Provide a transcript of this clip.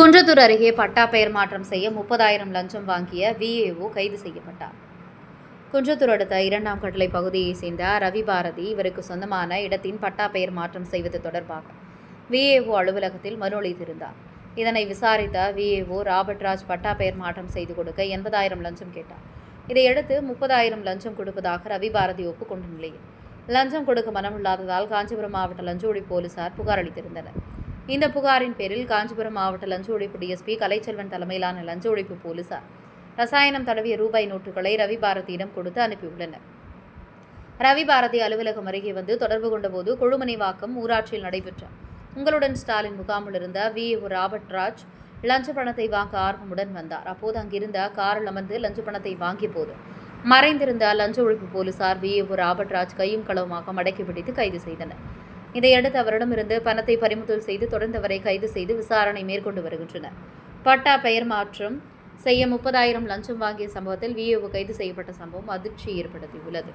குன்றத்தூர் அருகே பட்டா பெயர் மாற்றம் செய்ய முப்பதாயிரம் லஞ்சம் வாங்கிய விஏஓ கைது செய்யப்பட்டார். குன்றத்தூர் அடுத்த இரண்டாம் கட்டளை பகுதியைச் சேர்ந்த ரவி பாரதி இவருக்கு சொந்தமான இடத்தின் பட்டா பெயர் மாற்றம் செய்வது தொடர்பாக விஏஓ அலுவலகத்தில் மனு அளித்திருந்தார். இதனை விசாரித்த விஏஓ ராபர்ட் ராஜ் பட்டா பெயர் மாற்றம் செய்து கொடுக்க எண்பதாயிரம் லஞ்சம் கேட்டார். இதையடுத்து முப்பதாயிரம் லஞ்சம் கொடுப்பதாக ரவி பாரதி ஒப்புக்கொண்ட நிலையில் லஞ்சம் கொடுக்க மனமில்லாததால் காஞ்சிபுரம் மாவட்ட லஞ்ச ஒழிப்பு போலீசார் புகார் அளித்திருந்தனர். இந்த புகாரின் பேரில் காஞ்சிபுரம் மாவட்ட லஞ்ச ஒழிப்பு டிஎஸ்பி கலைச்செல்வன் தலைமையிலான லஞ்ச ஒழிப்பு போலீசார் ரசாயனம் தடவிய ரூபாய் நோட்டுகளை ரவி பாரதியிடம் கொடுத்து அனுப்பியுள்ளனர். ரவி பாரதி அலுவலகம் அருகே வந்து தொடர்பு கொண்டபோது கொழுமனைவாக்கம் ஊராட்சியில் நடைபெற்ற உங்களுடன் ஸ்டாலின் முகாமில் இருந்த வி ராபர்ட் ராஜ் லஞ்ச பணத்தை வாங்க ஆர்வமுடன் வந்தார். அப்போது அங்கிருந்த காரில் அமர்ந்து லஞ்ச பணத்தை வாங்கிய போது மறைந்திருந்த லஞ்ச ஒழிப்பு போலீசார் வி ராபர்ட் ராஜ் கையும் களவுமாக மடக்கி பிடித்து கைது செய்தனர். இதையடுத்து அவரிடமிருந்து பணத்தை பறிமுதல் செய்து தொடர்ந்து அவரை கைது செய்து விசாரணை மேற்கொண்டு வருகின்றனர். பட்டா பெயர் மாற்றம் செய்ய முப்பதாயிரம் லஞ்சம் வாங்கிய சம்பவத்தில் விஏஓ கைது செய்யப்பட்ட சம்பவம் அதிர்ச்சி ஏற்படுத்தியுள்ளது.